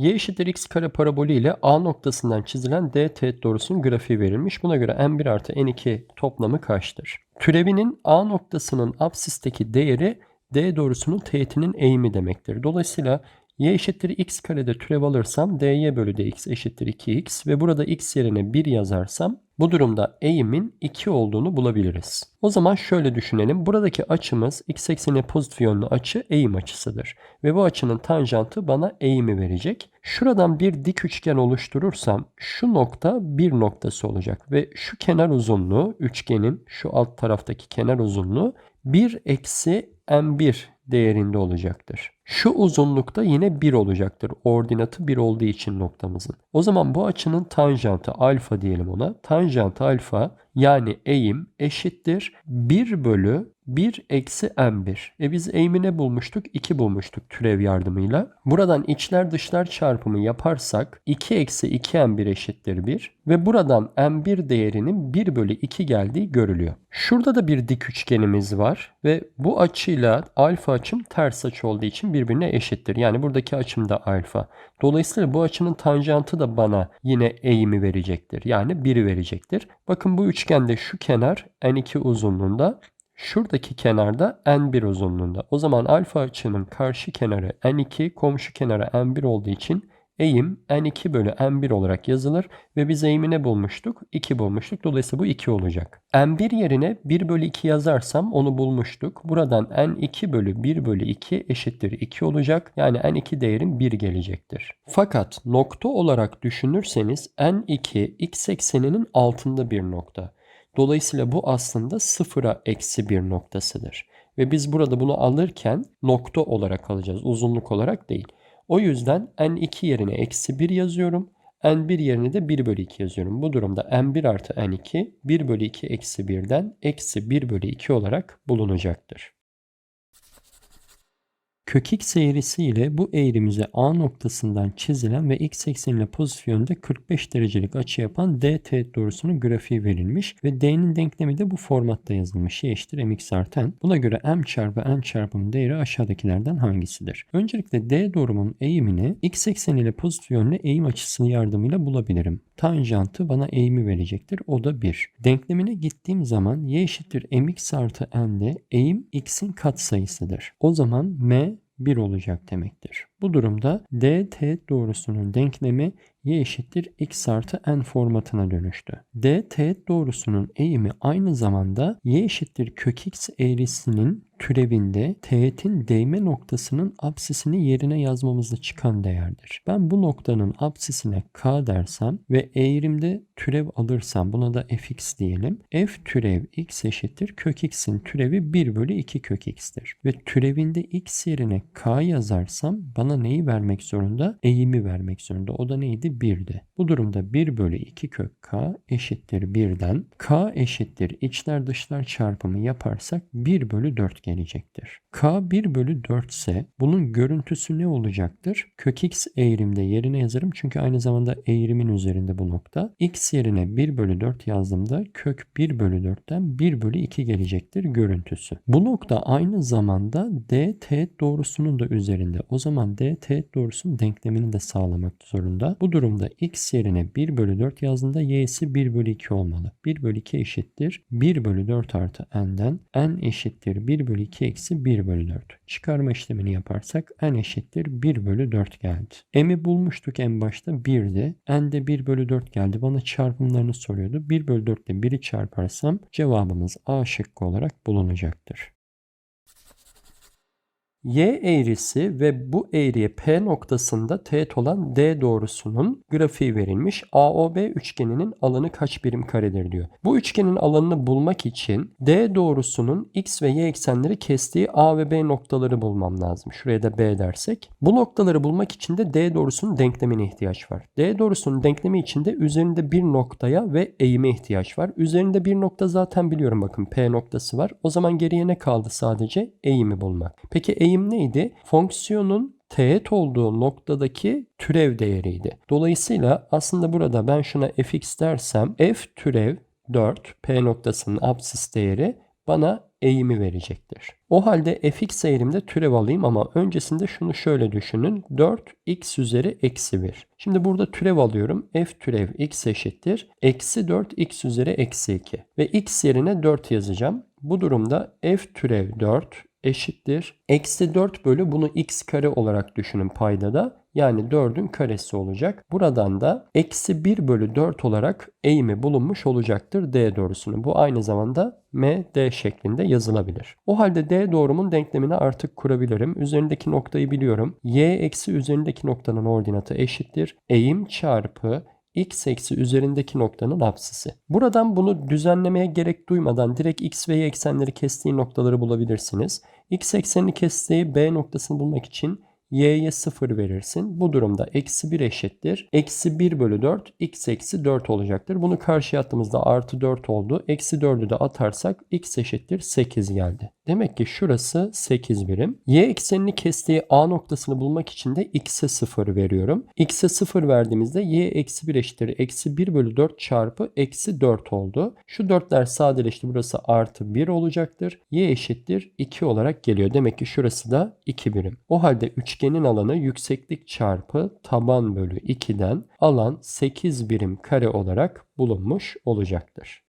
y eşittir x kare parabolü ile A noktasından çizilen D teğet doğrusunun grafiği verilmiş. Buna göre n1 artı n2 toplamı kaçtır? Türevinin A noktasının absisteki değeri D doğrusunun teğetinin eğimi demektir. Dolayısıyla y eşittir x karede türev alırsam dy bölü dx eşittir 2x ve burada x yerine 1 yazarsam bu durumda eğimin 2 olduğunu bulabiliriz. O zaman şöyle düşünelim. Buradaki açımız x ekseni pozitif yönlü açı eğim açısıdır. Ve bu açının tanjantı bana eğimi verecek. Şuradan bir dik üçgen oluşturursam şu nokta bir noktası olacak. Ve şu kenar uzunluğu üçgenin şu alt taraftaki kenar uzunluğu 1 eksi m1 değerinde olacaktır. Şu uzunlukta yine 1 olacaktır. Ordinatı 1 olduğu için noktamızın. O zaman bu açının tanjantı alfa diyelim ona. Tanjant alfa yani eğim eşittir 1 bölü 1 eksi m1. E biz eğimi ne bulmuştuk? 2 bulmuştuk türev yardımıyla. Buradan içler dışlar çarpımı yaparsak 2 eksi 2 m1 eşittir 1. Ve buradan m1 değerinin 1 bölü 2 geldiği görülüyor. Şurada da bir dik üçgenimiz var. Ve bu açıyla alfa açım ters açı olduğu için birbirine eşittir. Yani buradaki açım da alfa. Dolayısıyla bu açının tanjantı da bana yine eğimi verecektir. Yani 1'i verecektir. Bakın bu üçgende şu kenar n2 uzunluğunda Şuradaki kenarda n1 uzunluğunda. O zaman alfa açının karşı kenarı n2, komşu kenarı n1 olduğu için eğim n2 bölü n1 olarak yazılır ve biz eğimi ne bulmuştuk? 2 bulmuştuk. Dolayısıyla bu 2 olacak. n1 yerine 1 bölü 2 yazarsam onu bulmuştuk. Buradan n2 bölü 1 bölü 2 eşittir 2 olacak. Yani n2 değerim 1 gelecektir. Fakat nokta olarak düşünürseniz n2 x ekseninin altında bir nokta. Dolayısıyla bu aslında sıfıra eksi bir noktasıdır. Ve biz burada bunu alırken nokta olarak alacağız. Uzunluk olarak değil. O yüzden n2 yerine eksi 1 yazıyorum. n1 yerine de 1 bölü 2 yazıyorum. Bu durumda n1 artı n2 1 bölü 2 eksi 1'den eksi 1 bölü 2 olarak bulunacaktır. Kök x eğrisi ile bu eğrimize A noktasından çizilen ve x ekseniyle pozitif yönde 45 derecelik açı yapan D teğet doğrusunun grafiği verilmiş ve D'nin denklemi de bu formatta yazılmış. Y eşittir mx artı n. Buna göre m çarpı n çarpımın değeri aşağıdakilerden hangisidir? Öncelikle D doğrumun eğimini x ekseniyle pozitif yönlü eğim açısını yardımıyla bulabilirim. Tanjantı bana eğimi verecektir. O da 1. Denklemine gittiğim zaman y eşittir mx artı n'de eğim x'in katsayısıdır. O zaman m 1 olacak demektir. Bu durumda d teğet doğrusunun denklemi y eşittir x artı n formatına dönüştü. D teğet doğrusunun eğimi aynı zamanda y eşittir kök x eğrisinin türevinde teğetin değme noktasının apsisini yerine yazmamızda çıkan değerdir. Ben bu noktanın apsisine k dersem ve eğrimde türev alırsam buna da fx diyelim. f türev x eşittir kök x'in türevi 1 bölü 2 kök x'tir. Ve türevinde x yerine k yazarsam bana neyi vermek zorunda? Eğimi vermek zorunda. O da neydi? 1'di. Bu durumda 1 bölü 2 kök k eşittir 1'den k eşittir içler dışlar çarpımı yaparsak 1 bölü 4 gelecektir. k 1 bölü 4 ise bunun görüntüsü ne olacaktır? Kök x eğrimde yerine yazarım çünkü aynı zamanda eğrimin üzerinde bu nokta. x yerine 1 bölü 4 yazdığımda kök 1 bölü 4'ten 1 bölü 2 gelecektir görüntüsü. Bu nokta aynı zamanda d teğet doğrusunun da üzerinde. O zaman d teğet doğrusunun denklemini de sağlamak zorunda. Bu durumda x yerine 1 bölü 4 yazdığında y'si 1 bölü 2 olmalı. 1 bölü 2 eşittir. 1 bölü 4 artı n'den n eşittir 1 bölü 2 eksi 1 bölü 4. Çıkarma işlemini yaparsak n eşittir 1 bölü 4 geldi. m'i bulmuştuk en başta 1'di. n de 1 bölü 4 geldi. Bana çarpımlarını soruyordu. 1 bölü 4 ile 1'i çarparsam cevabımız A şıkkı olarak bulunacaktır. Y eğrisi ve bu eğriye P noktasında teğet olan D doğrusunun grafiği verilmiş. AOB üçgeninin alanı kaç birim karedir diyor. Bu üçgenin alanını bulmak için D doğrusunun X ve Y eksenleri kestiği A ve B noktaları bulmam lazım. Şuraya da B dersek. Bu noktaları bulmak için de D doğrusunun denklemine ihtiyaç var. D doğrusunun denklemi için de üzerinde bir noktaya ve eğime ihtiyaç var. Üzerinde bir nokta zaten biliyorum bakın P noktası var. O zaman geriye ne kaldı sadece? Eğimi bulmak. Peki eğim eğim neydi? Fonksiyonun teğet olduğu noktadaki türev değeriydi. Dolayısıyla aslında burada ben şuna fx dersem f türev 4 p noktasının absis değeri bana eğimi verecektir. O halde fx eğrimde türev alayım ama öncesinde şunu şöyle düşünün. 4x üzeri eksi 1. Şimdi burada türev alıyorum. f türev x eşittir. Eksi 4x üzeri eksi 2. Ve x yerine 4 yazacağım. Bu durumda f türev 4 eşittir. Eksi 4 bölü bunu x kare olarak düşünün payda da. Yani 4'ün karesi olacak. Buradan da eksi 1 bölü 4 olarak eğimi bulunmuş olacaktır D doğrusunu. Bu aynı zamanda M, D şeklinde yazılabilir. O halde D doğrumun denklemini artık kurabilirim. Üzerindeki noktayı biliyorum. Y eksi üzerindeki noktanın ordinatı eşittir. Eğim çarpı x eksi üzerindeki noktanın apsisi. Buradan bunu düzenlemeye gerek duymadan direkt x ve y eksenleri kestiği noktaları bulabilirsiniz. x eksenini kestiği B noktasını bulmak için y'ye 0 verirsin. Bu durumda eksi 1 eşittir. Eksi 1 bölü 4 x eksi 4 olacaktır. Bunu karşıya attığımızda artı 4 oldu. Eksi 4'ü de atarsak x eşittir 8 geldi. Demek ki şurası 8 birim. Y eksenini kestiği A noktasını bulmak için de x'e 0 veriyorum. x'e 0 verdiğimizde y eksi 1 eşittir. Eksi 1 bölü 4 çarpı eksi 4 oldu. Şu 4'ler sadeleşti. Burası artı 1 olacaktır. y eşittir 2 olarak geliyor. Demek ki şurası da 2 birim. O halde üçgenin alanı yükseklik çarpı taban bölü 2'den alan 8 birim kare olarak bulunmuş olacaktır.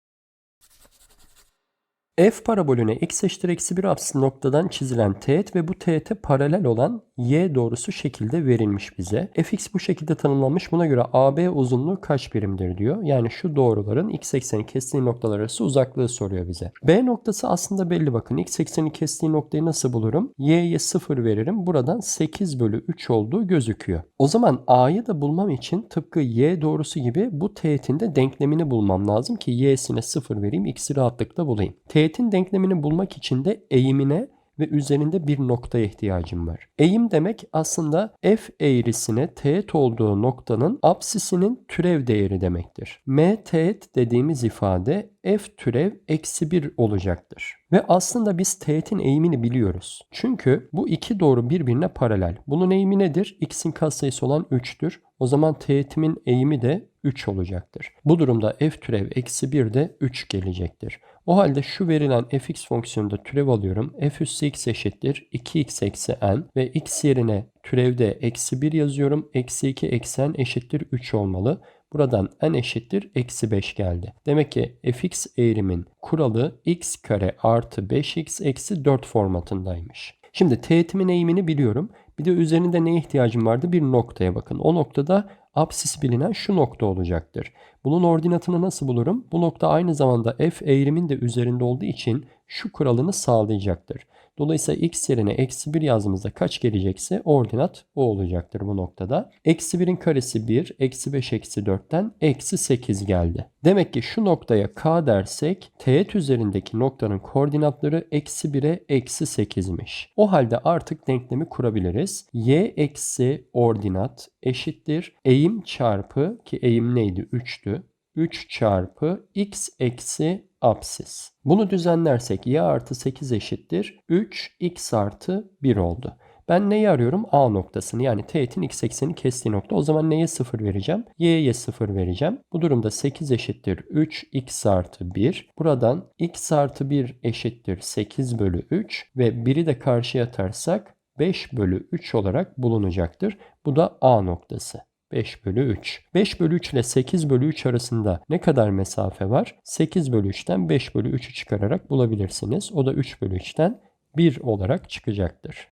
F parabolüne x eşittir eksi 1 apsis noktadan çizilen teğet ve bu teğete paralel olan y doğrusu şekilde verilmiş bize. fx bu şekilde tanımlanmış. Buna göre AB uzunluğu kaç birimdir diyor. Yani şu doğruların x ekseni kestiği noktalar arası uzaklığı soruyor bize. B noktası aslında belli bakın. x ekseni kestiği noktayı nasıl bulurum? y'ye 0 veririm. Buradan 8 bölü 3 olduğu gözüküyor. O zaman a'yı da bulmam için tıpkı y doğrusu gibi bu teğetin de denklemini bulmam lazım ki y'sine 0 vereyim. x'i rahatlıkla bulayım. Teğetin denklemini bulmak için de eğimine ve üzerinde bir noktaya ihtiyacım var. Eğim demek aslında f eğrisine teğet olduğu noktanın apsisinin türev değeri demektir. m teğet dediğimiz ifade f türev eksi 1 olacaktır. Ve aslında biz teğetin eğimini biliyoruz. Çünkü bu iki doğru birbirine paralel. Bunun eğimi nedir? x'in katsayısı olan 3'tür. O zaman teğetimin eğimi de 3 olacaktır. Bu durumda f türev eksi 1 de 3 gelecektir. O halde şu verilen fx fonksiyonunda türev alıyorum. f üssü x eşittir 2x eksi n ve x yerine türevde eksi 1 yazıyorum. Eksi 2 eksi n eşittir 3 olmalı. Buradan n eşittir eksi 5 geldi. Demek ki fx eğrimin kuralı x kare artı 5x eksi 4 formatındaymış. Şimdi teğetimin eğimini biliyorum. Bir de üzerinde neye ihtiyacım vardı? Bir noktaya bakın. O noktada apsis bilinen şu nokta olacaktır. Bunun ordinatını nasıl bulurum? Bu nokta aynı zamanda f eğrimin de üzerinde olduğu için şu kuralını sağlayacaktır. Dolayısıyla x yerine eksi 1 yazdığımızda kaç gelecekse ordinat o olacaktır bu noktada. Eksi 1'in karesi 1, eksi 5 eksi 4'ten eksi 8 geldi. Demek ki şu noktaya k dersek teğet üzerindeki noktanın koordinatları eksi 1'e eksi 8'miş. O halde artık denklemi kurabiliriz. y eksi ordinat eşittir eğim çarpı ki eğim neydi 3'tü. 3 çarpı x eksi apsis. Bunu düzenlersek y artı 8 eşittir 3 x artı 1 oldu. Ben neyi arıyorum? A noktasını yani teğetin x ekseni kestiği nokta. O zaman neye 0 vereceğim? Y'ye 0 vereceğim. Bu durumda 8 eşittir 3 x artı 1. Buradan x artı 1 eşittir 8 bölü 3 ve 1'i de karşıya atarsak 5 bölü 3 olarak bulunacaktır. Bu da A noktası. 5 bölü 3. 5 bölü 3 ile 8 bölü 3 arasında ne kadar mesafe var? 8 bölü 3'ten 5 bölü 3'ü çıkararak bulabilirsiniz. O da 3 bölü 3'ten 1 olarak çıkacaktır.